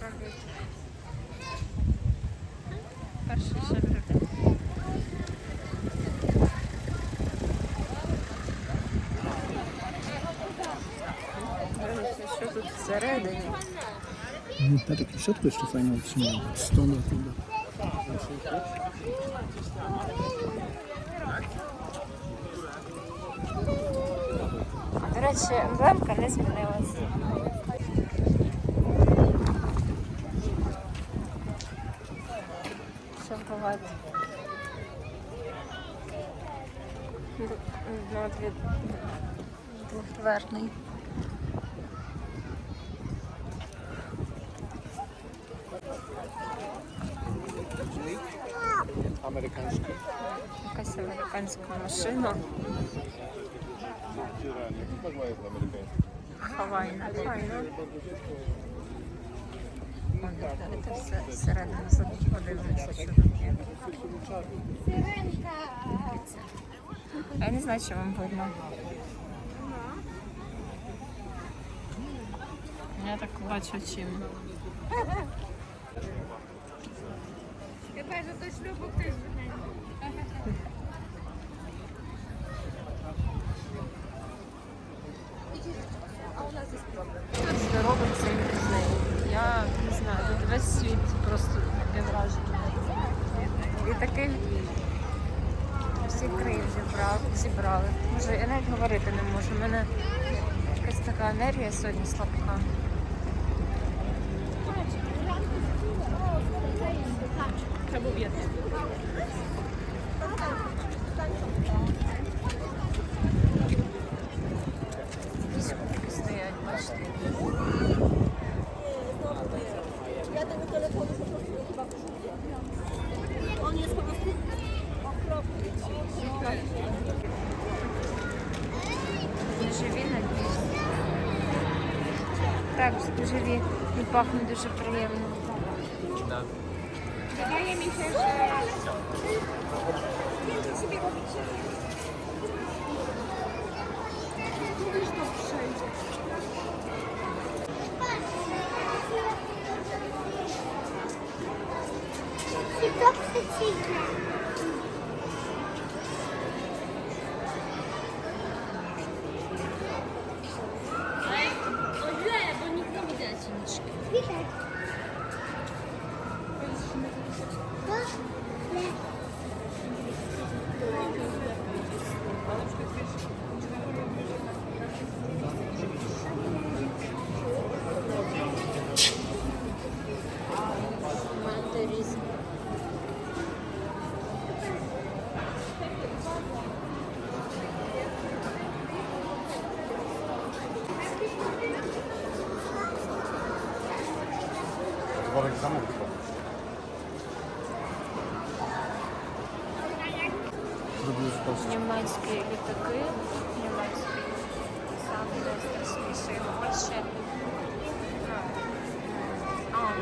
Шевролет. Перший шевролет. Дивіться, що тут всередині. Ну, та таки щотку, що файно оцінює. Стону туди. До речі, емблемка не змінилася. Шевролет. Ну, дві... Двохдверний. Американський. Якась американська машина. Хавайна. Файна. Давайте все всередину подивимося, що тут є. Я не знаю, що вам видно. Я так бачу чим. Я кажу, точно хтось Тут здоровий цей музей. Я не знаю, тут весь світ просто таке враження. І таких всі країн зібрали, зібрали. Може, я навіть говорити не можу. У мене якась така енергія сьогодні слабка. Військовики живі і пахне дуже приємно. Wydaje mi się, że więcej sobie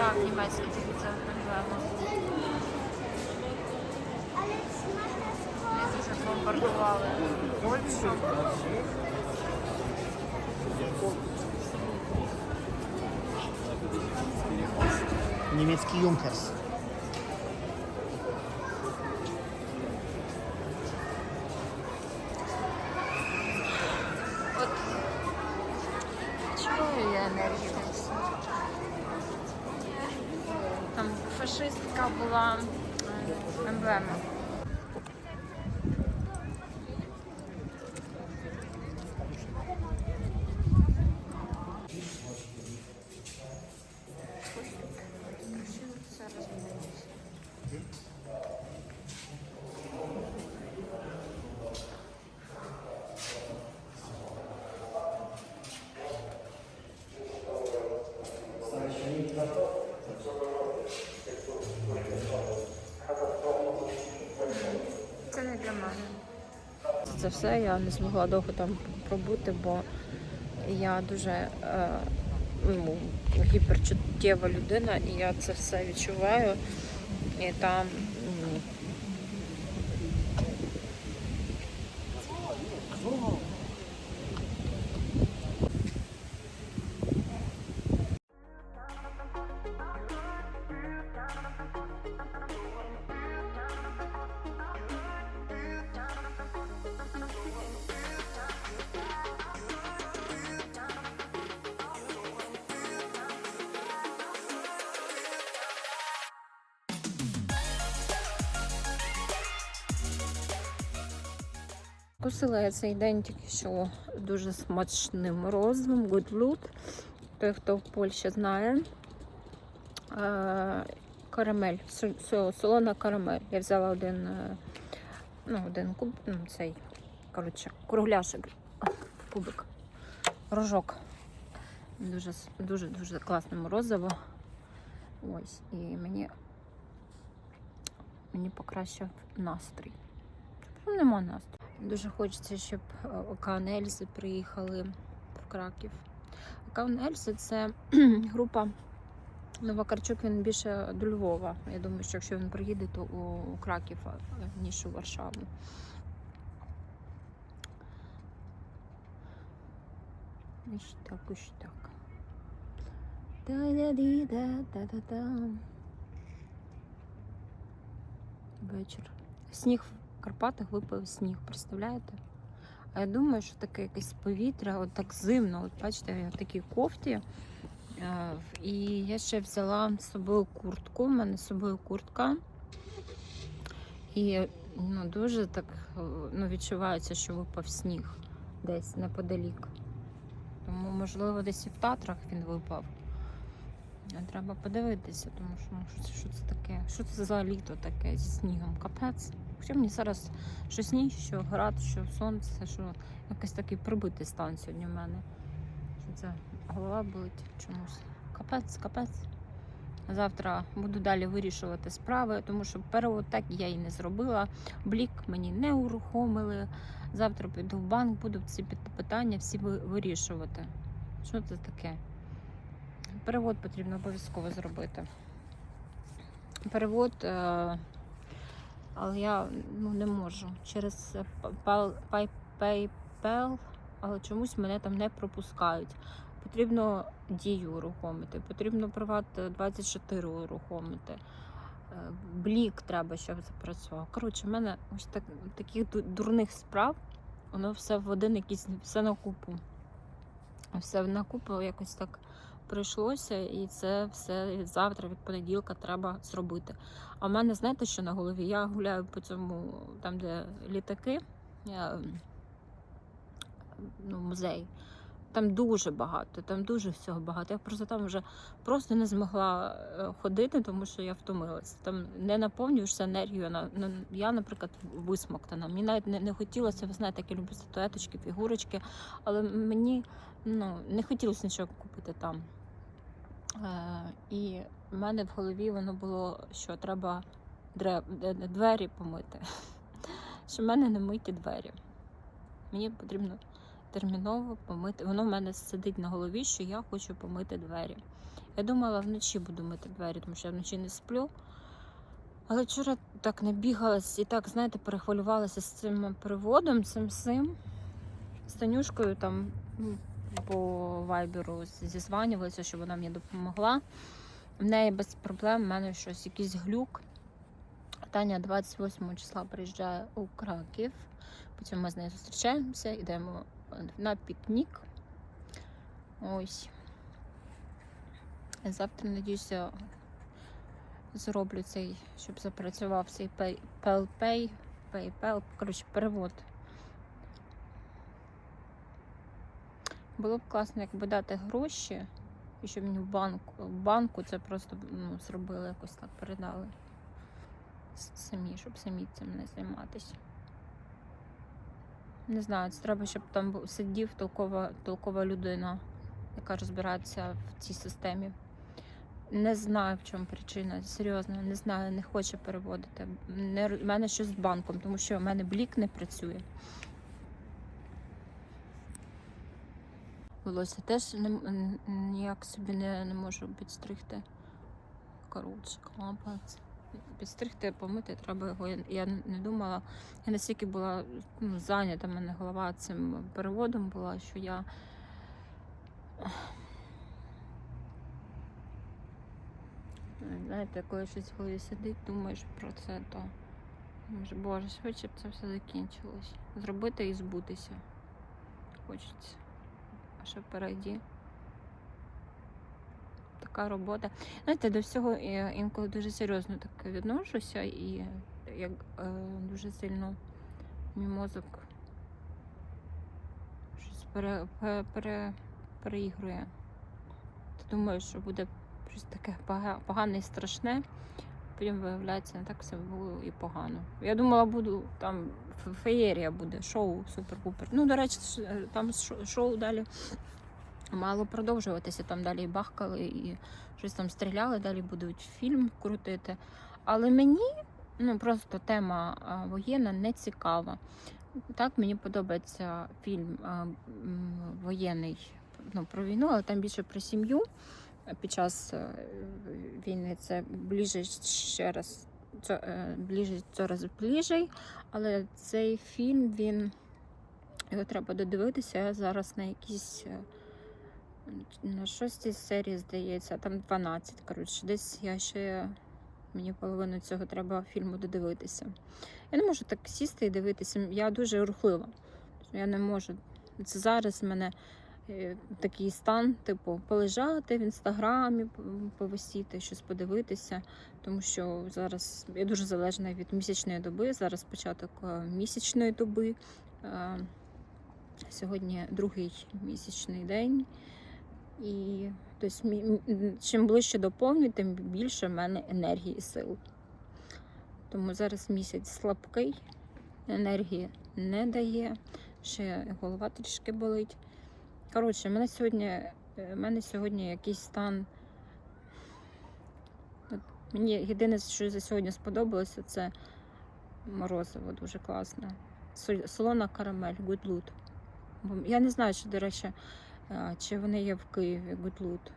А, так, німецькі дивіться, емблема. Вони дуже бомбардували Польщу. Niemiecki Junkers. От чую я енергію фашистська була е, емблема. Це все я не змогла довго там пробути, бо я дуже е, ну, гіперчуттєва людина, і я це все відчуваю. І там Перекусила я цей день тільки що дуже смачним морозивом, Good Loot. Той, хто в Польщі знає. Карамель, со- со- солона карамель. Я взяла один, е, ну, один куб, ну, цей, коротше, кругляшик, кубик, рожок. Дуже-дуже дуже класне морозиво. Ось, і мені, мені покращив настрій. Нема настрою. Дуже хочеться, щоб е, Океан Ельзи приїхали в Краків. Океан Ельзи це група Новакарчук, він більше до Львова. Я думаю, що якщо він приїде, то у Краків, ніж у Варшаву. Ось так, ось так. Та-да-ді-да-да-да-да. Вечір. Сніг в Карпатах випав сніг, представляєте? А я думаю, що таке якесь повітря, от так зимно. От бачите, я в такій кофті. Е, І я ще взяла з собою куртку. У мене з собою куртка. І ну, дуже так е, ну, відчувається, що випав сніг десь неподалік. Тому, можливо, десь і в Татрах він випав. Треба подивитися, тому що ну, що, це, що це таке? Що це за літо таке зі снігом? Капець. Хоча мені зараз що сніг, що град, що сонце, що якийсь такий прибитий стан сьогодні в мене. Що це голова болить чомусь. Капець, капець. Завтра буду далі вирішувати справи, тому що перевод так я і не зробила. Блік мені не урухомили. Завтра піду в банк, буду ці питання всі вирішувати. Що це таке? Перевод потрібно обов'язково зробити. Перевод, е, але я ну, не можу. Через е, Pal- Pay- PayPal, але чомусь мене там не пропускають. Потрібно дію урухомити, потрібно приват 24 урухомити. Е, Блік треба, щоб запрацював. Коротше, в мене ось так, таких дурних справ, воно все в один якийсь все на купу. Все на купу якось так прийшлося, і це все від завтра, від понеділка треба зробити. А в мене, знаєте, що на голові? Я гуляю по цьому, там, де літаки, я, ну, музей. Там дуже багато, там дуже всього багато. Я просто там вже просто не змогла е, ходити, тому що я втомилася. Там не наповнюєшся енергією. На, на, я, наприклад, висмоктана. Мені навіть не, не хотілося, ви знаєте, я люблю статуеточки, фігурочки, але мені ну, не хотілося нічого купити там. Е, і в мене в голові воно було, що треба д- двері помити. Що в мене не миті двері. Мені потрібно терміново помити. Воно в мене сидить на голові, що я хочу помити двері. Я думала, вночі буду мити двері, тому що я вночі не сплю. Але вчора так не бігалась і так, знаєте, перехвилювалася з цим переводом, цим всім. З Танюшкою там ну, по вайберу зізванювалися, щоб вона мені допомогла. В неї без проблем, в мене щось, якийсь глюк. Таня 28 числа приїжджає у Краків. Потім ми з нею зустрічаємося, йдемо на пікнік. Ось. Завтра, надіюся, зроблю цей, щоб запрацював цей pay, pay, pay, PayPal, коротше, перевод. Було б класно, якби дати гроші, і щоб мені в банку, в банку це просто ну, зробили, якось так передали. Самі, щоб самі цим не займатися. Не знаю, це треба, щоб там сидів толкова, толкова людина, яка розбирається в цій системі. Не знаю, в чому причина. Серйозно, не знаю, не хоче переводити. В мене щось з банком, тому що в мене блік не працює. Волосся теж ніяк собі не, не можу підстригти. Коротше, клапець. Підстригти, помити треба його. Я, не думала. Я настільки була ну, зайнята, мене голова цим переводом була, що я. Знаєте, коли щось в голові сидить, думаєш про це, то може, Боже, швидше б це все закінчилось. Зробити і збутися. Хочеться. А що впереді? Така робота. Знаєте, до всього я інколи дуже серйозно так відношуся і як е, дуже сильно мій мозок пере, пере, пере, переігрує. Ти думаєш, що буде щось таке погане і страшне. Потім виявляється, не так все було і погано. Я думала, буду там феєрія буде, шоу супер-пупер. Ну, до речі, е, там шоу далі мало продовжуватися. Там далі і бахкали, і щось там стріляли, далі будуть фільм крутити. Але мені ну, просто тема воєнна не цікава. Так, мені подобається фільм воєнний ну, про війну, але там більше про сім'ю. Під час е, війни це ближе ще раз, е, ближе зараз ближче. Але цей фільм він його треба додивитися. Я зараз на якійсь е, на шостій серії, здається, там 12. Коротше, десь я ще мені половину цього треба фільму додивитися. Я не можу так сісти і дивитися. Я дуже рухлива. Я не можу. Це зараз мене такий стан, типу, полежати в інстаграмі, повисіти, щось подивитися. Тому що зараз я дуже залежна від місячної доби. Зараз початок е, місячної доби. Е, Сьогодні другий місячний день. І тобто, чим ближче до повні, тим більше в мене енергії і сил. Тому зараз місяць слабкий, енергії не дає, ще голова трішки болить. Коротше, в мене сьогодні, е, в мене сьогодні якийсь стан. От Мені єдине, що за сьогодні сподобалося, це морозиво дуже класне. Солона карамель. Бо Я не знаю, чи, до речі, чи вони є в Києві loot.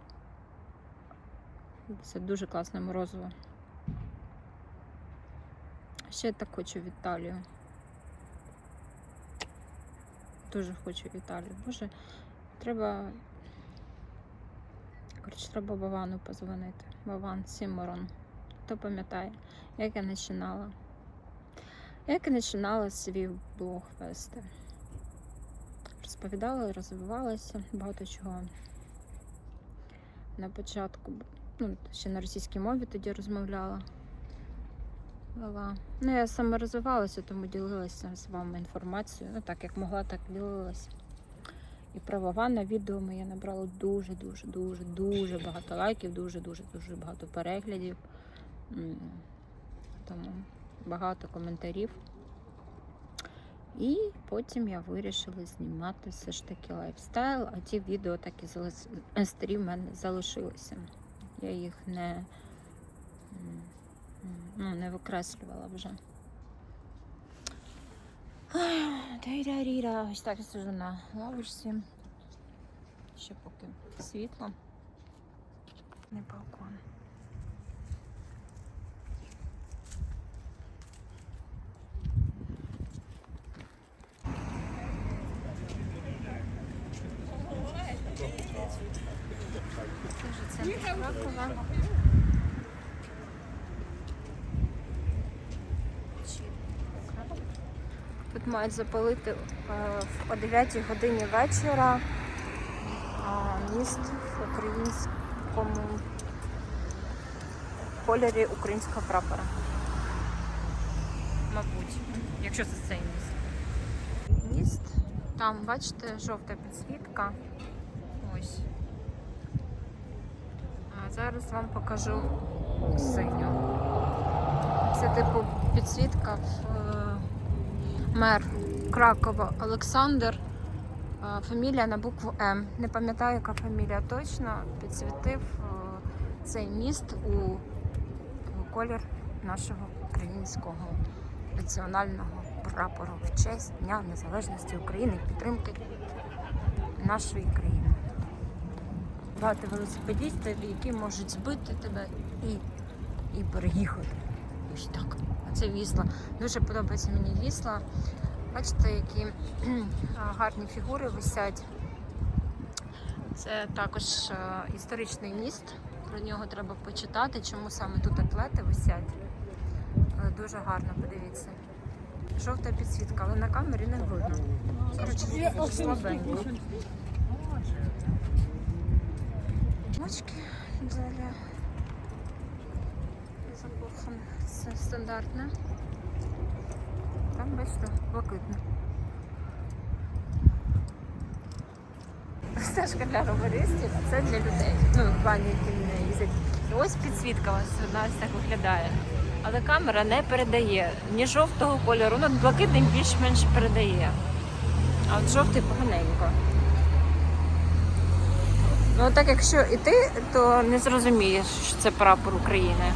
Це дуже класне морозиво. Ще так хочу в Італію. Дуже хочу в Італію. Боже, треба. Коротше, треба Вовану позвонити. Вован Сіморон. Хто пам'ятає, як я починала? Як я починала свій блог вести. Розповідала, розвивалася, багато чого. На початку, ну, ще на російській мові тоді розмовляла. Вела. Ну, я саме розвивалася, тому ділилася з вами інформацією. Ну, так як могла, так ділилася. І про Вована відео моє набрало дуже, дуже, дуже, багато лайків, дуже, дуже, багато переглядів. Тому багато коментарів. І потім я вирішила знімати все ж таки лайфстайл, а ті відео так і старі в мене залишилися. Я їх не, ну, не викреслювала вже. Та-ра-ріра. Ось так я сижу на лавочці. Ще поки світло. Не балкон. Дуже центр. Тут мають запалити е, о 9 годині вечора міст в українському кольорі українського прапора. Мабуть, якщо це цей міст. Міст. Там, бачите, жовта підсвітка. Ось. А зараз вам покажу синю. Це типу підсвітка в мер Кракова Олександр. Е, Фамілія на букву М. Не пам'ятаю, яка фамілія точно. Підсвітив е, цей міст у колір нашого українського національного прапору в честь Дня Незалежності України і підтримки нашої країни. Багато велосипедістів, які можуть збити тебе і, і переїхати. Ось так. Це вісла. Дуже подобається мені вісла. Бачите, які гарні фігури висять. Це також історичний міст. Про нього треба почитати, чому саме тут атлети висять. Дуже гарно, подивіться. Жовта підсвітка, але на камері не видно. Коротше, слабенько. Мочки для Це стандартне. Там, бачите, блакитне. стежка для робористів, а це для людей. Ну, в плані, які не їздять. Ось підсвітка у ось так виглядає. Але камера не передає ні жовтого кольору, ну блакитний більш-менш передає. А от жовтий поганенько. Ну так якщо іти, то не зрозумієш, що це прапор України.